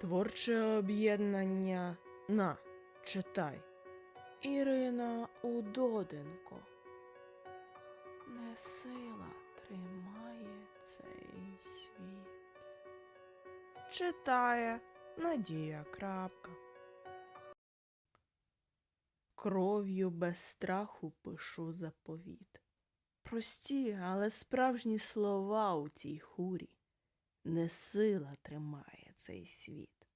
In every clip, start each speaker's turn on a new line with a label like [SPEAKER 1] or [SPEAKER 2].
[SPEAKER 1] Творче об'єднання на читай. Ірина Удоденко. Не сила тримає цей світ. Читає Надія Крапка. Кров'ю без страху пишу заповіт. Прості, але справжні слова у цій хурі. Не сила тримає цей світ,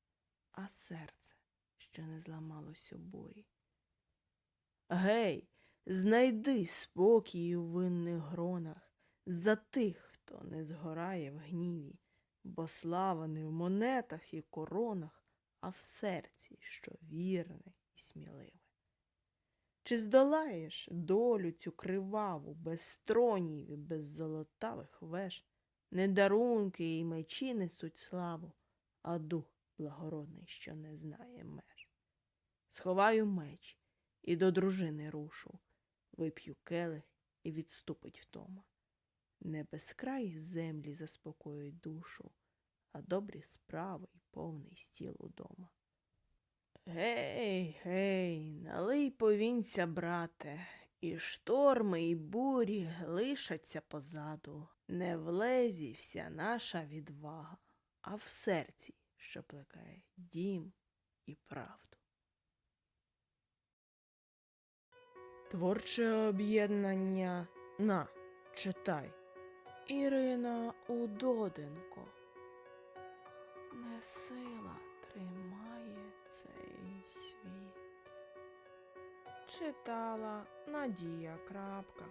[SPEAKER 1] а серце, що не зламалось у бурі. Гей, знайди спокій у винних гронах за тих, хто не згорає в гніві, бо слава не в монетах і коронах, а в серці, що вірне і сміливе. Чи здолаєш долю цю криваву, без тронів і без золотавих веж? Не дарунки і мечі несуть славу, а дух благородний, що не знає меж. Сховаю меч і до дружини рушу, вип'ю келих і відступить втома. Не безкраї землі заспокоюють душу, а добрі справи й повний стіл удома. Гей, гей, налий повінця, брате, і шторми, і бурі лишаться позаду. Не в лезі вся наша відвага, а в серці, що плекає дім і правду. Творче об'єднання на читай. Ірина Удоденко. Не сила Читала Надія Крапка.